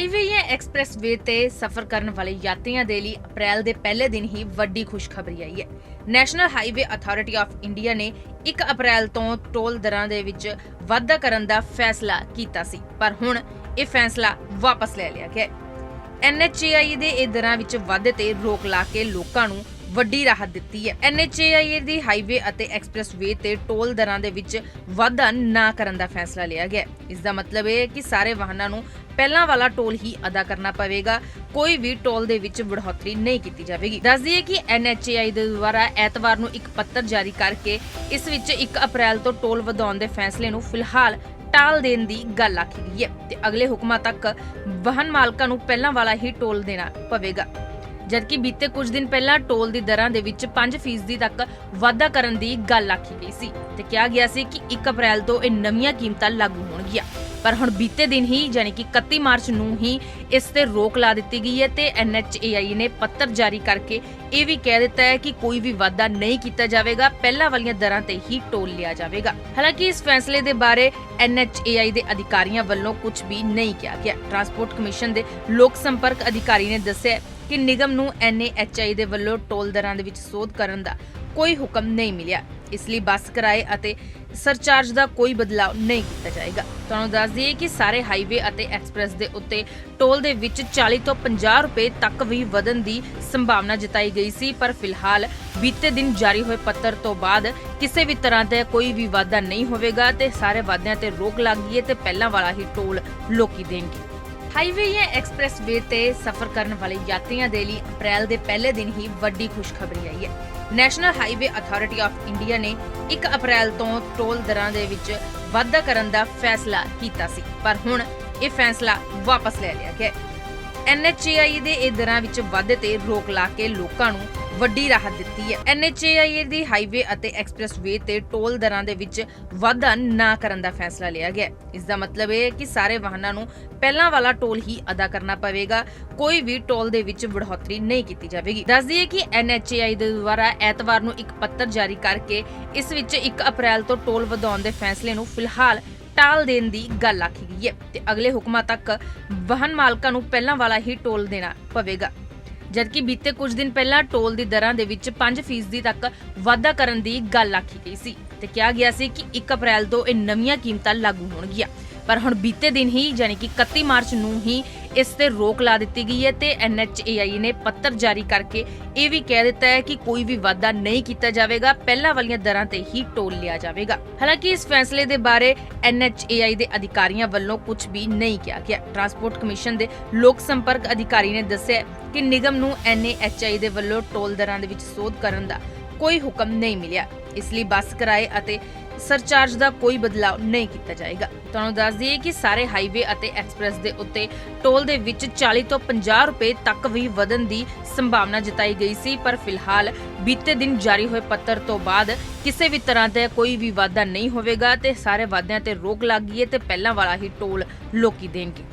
Highway ਜਾਂ expressway ਤੇ ਸਫ਼ਰ ਕਰਨ ਵਾਲੇ ਯਾਤਰੀਆਂ ਦੇ ਲਈ ਅਪ੍ਰੈਲ ਦੇ ਪਹਿਲੇ ਦਿਨ ਹੀ ਵੱਡੀ ਖੁਸ਼ਖਬਰੀ ਆਈ ਹੈ। National Highway Authority of India ਨੇ 1 ਅਪ੍ਰੈਲ ਤੋਂ ਟੋਲ ਦਰਾਂ ਦੇ ਵਿੱਚ ਵਾਧਾ ਕਰਨ ਦਾ ਫੈਸਲਾ ਕੀਤਾ ਸੀ, ਪਰ ਹੁਣ ਇਹ ਫੈਸਲਾ ਵਾਪਸ ਲੈ ਲਿਆ ਗਿਆ ਹੈ। ਐਨਐਚਏਆਈ ਦੇ ਇਹ ਦਰਾਂ ਵਿੱਚ ਵਾਧੇ ਤੇ ਰੋਕ ਲਾ ਕੇ ਲੋਕਾਂ ਨੂੰ ਵੱਡੀ ਰਾਹਤ ਦਿੱਤੀ ਹੈ। ਐਨਐਚਏਆਈ ਦੀ ਹਾਈਵੇ ਅਤੇ ਐਕਸਪ੍ਰੈਸਵੇ ਤੇ ਟੋਲ ਦਰਾਂ ਦੇ ਵਿੱਚ ਵਾਧਾ ਨਾ ਕਰਨ ਦਾ ਫੈਸਲਾ ਲਿਆ ਗਿਆ ਇਸ ਦਾ ਮਤਲਬ ਇਹ ਹੈ ਕਿ ਸਾਰੇ ਵਾਹਨਾਂ ਨੂੰ ਪਹਿਲਾਂ ਵਾਲਾ ਟੋਲ ਹੀ ਅਦਾ ਕਰਨਾ ਪਵੇਗਾ। ਕੋਈ ਵੀ ਟੋਲ ਦੇ ਵਿੱਚ ਵਡਹੌਤਰੀ ਨਹੀਂ ਕੀਤੀ ਜਾਵੇਗੀ। ਦੱਸ ਦਈਏ ਕਿ ਐਨਐਚਏਆਈ ਦੇ ਦੁਆਰਾ ਐਤਵਾਰ ਨੂੰ ਇੱਕ ਪੱਤਰ ਜਾਰੀ ਕਰਕੇ ਇਸ ਵਿੱਚ 1 ਅਪ੍ਰੈਲ ਤੋਂ ਟੋਲ ਵਧਾਉਣ ਦੇ ਫੈਸਲੇ ਨੂੰ ਫਿਲਹਾਲ ਟਾਲ ਦੇਣ ਦੀ ਗੱਲ ਆਖੀ ਗਈ ਹੈ ਤੇ ਅਗਲੇ ਹੁਕਮਾਂ ਤੱਕ ਵਾਹਨ ਮਾਲਕਾਂ ਨੂੰ ਪਹਿਲਾਂ ਵਾਲਾ ਹੀ ਟੋਲ ਦੇਣਾ ਪਵੇਗਾ। ਜਦਕਿ ਬੀਤੇ ਕੁਝ ਦਿਨ ਪਹਿਲਾਂ ਟੋਲ ਦੀ ਦਰਾਂ ਦੇ ਵਿੱਚ 5% ਤੱਕ ਵਾਧਾ ਕਰਨ ਦੀ ਗੱਲ ਆਖੀ ਗਈ ਸੀ ਤੇ ਕਿਹਾ ਗਿਆ ਸੀ ਕਿ 1 ਅਪ੍ਰੈਲ ਤੋਂ ਇਹ ਨਵੀਆਂ ਕੀਮਤਾਂ ਲਾਗੂ ਹੋਣਗੀਆਂ। ਪਰ ਹੁਣ ਬੀਤੇ ਦਿਨ ਹੀ ਯਾਨੀ ਕਿ 31 ਮਾਰਚ ਨੂੰ ਹੀ ਇਸ ਤੇ ਰੋਕ ਲਾ ਦਿੱਤੀ ਗਈ ਹੈ ਤੇ ਐਨਐਚਏਆਈ ਨੇ ਪੱਤਰ ਜਾਰੀ ਕਰਕੇ ਇਹ ਵੀ ਕਹਿ ਦਿੱਤਾ ਹੈ ਕਿ ਕੋਈ ਵੀ ਵਾਧਾ ਨਹੀਂ ਕੀਤਾ ਜਾਵੇਗਾ, ਪਹਿਲਾਂ ਵਾਲੀਆਂ ਦਰਾਂ ਤੇ ਹੀ ਟੋਲ ਲਿਆ ਜਾਵੇਗਾ। ਹਾਲਾਂਕਿ ਇਸ ਫੈਸਲੇ ਦੇ ਬਾਰੇ ਐਨਐਚਏਆਈ ਦੇ ਅਧਿਕਾਰੀਆਂ ਵੱਲੋਂ ਕੁਝ ਵੀ ਨਹੀਂ ਕਿਹਾ ਗਿਆ। ਟਰਾਂਸਪੋਰਟ ਕਮਿਸ਼ਨ ਦੇ ਲੋਕ ਸੰਪਰਕ ਅਧਿਕਾਰੀ ਨੇ ਦੱਸਿਆ ਕਿ ਨਿਗਮ ਨੂੰ ਐਨਏਐਚਆਈ ਦੇ ਵੱਲੋਂ ਟੋਲ ਦਰਾਂ ਦੇ ਵਿੱਚ ਸੋਧ ਕਰਨ ਦਾ ਕੋਈ ਹੁਕਮ ਨਹੀਂ ਮਿਲਿਆ। ਇਸ ਲਈ ਬੱਸ ਕਿਰਾਏ ਅਤੇ ਸਰਚਾਰਜ ਦਾ ਕੋਈ ਬਦਲਾਅ ਨਹੀਂ ਕੀਤਾ ਜਾਏਗਾ। ਤੁਹਾਨੂੰ ਦੱਸ ਦਈਏ ਕਿ ਸਾਰੇ ਹਾਈਵੇ ਅਤੇ ਐਕਸਪ੍ਰੈਸ ਦੇ ਉੱਤੇ ਟੋਲ ਦੇ ਵਿੱਚ 40 ਤੋਂ 50 ਰੁਪਏ ਤੱਕ ਵੀ ਵਧਣ ਦੀ ਸੰਭਾਵਨਾ ਜਤਾਈ ਗਈ ਸੀ, ਪਰ ਫਿਲਹਾਲ ਬੀਤੇ ਦਿਨ ਜਾਰੀ ਹੋਏ ਪੱਤਰ ਤੋਂ ਬਾਅਦ ਕਿਸੇ ਵੀ ਤਰ੍ਹਾਂ ਦਾ ਕੋਈ ਵੀ ਵਾਧਾ ਨਹੀਂ ਹੋਵੇਗਾ ਤੇ ਸਾਰੇ ਵਾਅਦਿਆਂ ਤੇ ਰੋਕ ਲੱਗ ਗਈ ਹੈ ਤੇ ਪਹਿਲਾਂ ਵਾਲਾ ਹੀ ਟੋਲ ਲੋਕੀ ਦੇਣਗੇ। ਹਾਈਵੇ ਜਾਂ ਐਕਸਪ੍ਰੈਸਵੇ ਤੇ ਸਫ਼ਰ ਕਰਨ ਵਾਲੇ ਯਾਤਰੀਆਂ ਦੇ ਲਈ ਅਪ੍ਰੈਲ ਦੇ ਪਹਿਲੇ ਦਿਨ ਹੀ ਵੱਡੀ ਖੁਸ਼ਖਬਰੀ ਆਈ ਹੈ। National Highway Authority of India ਨੇ 1 ਅਪ੍ਰੈਲ ਤੋਂ ਟੋਲ ਦਰਾਂ ਦੇ ਵਿੱਚ ਵਾਧਾ ਕਰਨ ਦਾ ਫੈਸਲਾ ਕੀਤਾ ਸੀ, ਪਰ ਹੁਣ ਇਹ ਫੈਸਲਾ ਵਾਪਸ ਲੈ ਲਿਆ ਗਿਆ ਹੈ। ਐਨਐਚਏਆਈ ਦੇ ਇਹ ਦਰਾਂ ਵਿੱਚ ਵਾਧੇ ਤੇ ਰੋਕ ਲਾ ਕੇ ਲੋਕਾਂ ਨੂੰ ਵੱਡੀ ਰਾਹਤ ਦਿੱਤੀ ਹੈ। ਐਨਐਚਏਆਈ ਦੀ ਹਾਈਵੇ ਅਤੇ ਐਕਸਪ੍ਰੈਸਵੇ ਤੇ ਟੋਲ ਦਰਾਂ ਦੇ ਵਿੱਚ ਵਾਧਾ ਨਾ ਕਰਨ ਦਾ ਫੈਸਲਾ ਲਿਆ ਗਿਆ ਇਸ ਦਾ ਮਤਲਬ ਇਹ ਹੈ ਕਿ ਸਾਰੇ ਵਾਹਨਾਂ ਨੂੰ ਪਹਿਲਾਂ ਵਾਲਾ ਟੋਲ ਹੀ ਅਦਾ ਕਰਨਾ ਪਵੇਗਾ। ਕੋਈ ਵੀ ਟੋਲ ਦੇ ਵਿੱਚ ਵਡਹੌਤਰੀ ਨਹੀਂ ਕੀਤੀ ਜਾਵੇਗੀ। ਦੱਸ ਦਈਏ ਕਿ ਐਨਐਚਏਆਈ ਦੇ ਦੁਆਰਾ ਐਤਵਾਰ ਨੂੰ ਇੱਕ ਪੱਤਰ ਜਾਰੀ ਕਰਕੇ ਇਸ ਵਿੱਚ 1 ਅਪ੍ਰੈਲ ਤੋਂ ਟੋਲ ਵਧਾਉਣ ਦੇ ਫੈਸਲੇ ਨੂੰ ਫਿਲਹਾਲ ਟਾਲ ਦੇਣ ਦੀ ਗੱਲ ਆਖੀ ਗਈ ਹੈ ਤੇ ਅਗਲੇ ਹੁਕਮਾਂ ਤੱਕ ਵਾਹਨ ਮਾਲਕਾਂ ਨੂੰ ਪਹਿਲਾਂ ਵਾਲਾ ਹੀ ਟੋਲ ਦੇਣਾ ਪਵੇਗਾ। ਜਦਕਿ ਬੀਤੇ ਕੁਝ ਦਿਨ ਪਹਿਲਾਂ ਟੋਲ ਦੀ ਦਰਾਂ ਦੇ ਵਿੱਚ 5% ਤੱਕ ਵਾਧਾ ਕਰਨ ਦੀ ਗੱਲ ਆਖੀ ਗਈ ਸੀ ਤੇ ਕਿਹਾ ਗਿਆ ਸੀ ਕਿ 1 ਅਪ੍ਰੈਲ ਤੋਂ ਇਹ ਨਵੀਆਂ ਕੀਮਤਾਂ ਲਾਗੂ ਹੋਣਗੀਆਂ। ਪਰ ਹੁਣ ਬੀਤੇ ਦਿਨ ਹੀ ਯਾਨੀ ਕਿ 31 ਮਾਰਚ ਨੂੰ ਹੀ ਇਸ ਤੇ ਰੋਕ ਲਾ ਦਿੱਤੀ ਗਈ ਹੈ ਤੇ ਐਨਐਚਏਆਈ ਨੇ ਪੱਤਰ ਜਾਰੀ ਕਰਕੇ ਇਹ ਵੀ ਕਹਿ ਦਿੱਤਾ ਹੈ ਕਿ ਕੋਈ ਵੀ ਵਾਧਾ ਨਹੀਂ ਕੀਤਾ ਜਾਵੇਗਾ, ਪਹਿਲਾਂ ਵਾਲੀਆਂ ਦਰਾਂ ਤੇ ਹੀ ਟੋਲ ਲਿਆ ਜਾਵੇਗਾ। ਹਾਲਾਂਕਿ ਇਸ ਫੈਸਲੇ ਦੇ ਬਾਰੇ ਐਨਐਚਏਆਈ ਦੇ ਅਧਿਕਾਰੀਆਂ ਵੱਲੋਂ ਕੁਝ ਵੀ ਨਹੀਂ ਕਿਹਾ ਗਿਆ। ਟਰਾਂਸਪੋਰਟ ਕਮਿਸ਼ਨ ਦੇ ਲੋਕ ਸੰਪਰਕ ਅਧਿਕਾਰੀ ਨੇ ਦੱਸਿਆ ਕਿ ਨਿਗਮ ਨੂੰ ਐਨਏਐਚਆਈ ਦੇ ਵੱਲੋਂ ਟੋਲ ਦਰਾਂ ਦੇ ਵਿੱਚ ਸੋਧ ਕਰਨ ਦਾ ਕੋਈ ਹੁਕਮ ਨਹੀਂ ਮਿਲਿਆ। ਇਸ ਲਈ ਬੱਸ ਕਿਰਾਏ ਅਤੇ ਸਰਚਾਰਜ ਦਾ ਕੋਈ ਬਦਲਾਅ ਨਹੀਂ ਕੀਤਾ ਜਾਏਗਾ। ਤੁਹਾਨੂੰ ਦੱਸ ਦਈਏ ਕਿ ਸਾਰੇ ਹਾਈਵੇ ਅਤੇ ਐਕਸਪ੍ਰੈਸ ਦੇ ਉੱਤੇ ਟੋਲ ਦੇ ਵਿੱਚ 40 ਤੋਂ 50 ਰੁਪਏ ਤੱਕ ਵੀ ਵਧਣ ਦੀ ਸੰਭਾਵਨਾ ਜਤਾਈ ਗਈ ਸੀ, ਪਰ ਫਿਲਹਾਲ ਬੀਤੇ ਦਿਨ ਜਾਰੀ ਹੋਏ ਪੱਤਰ ਤੋਂ ਬਾਅਦ ਕਿਸੇ ਵੀ ਤਰ੍ਹਾਂ ਦਾ ਕੋਈ ਵੀ ਵਾਧਾ ਨਹੀਂ ਹੋਵੇਗਾ ਤੇ ਸਾਰੇ ਵਾਅਦਿਆਂ ਤੇ ਰੋਕ ਲੱਗ ਗਈ ਹੈ ਤੇ ਪਹਿਲਾਂ ਵਾਲਾ ਹੀ ਟੋਲ ਲੋਕੀ ਦੇਣਗੇ।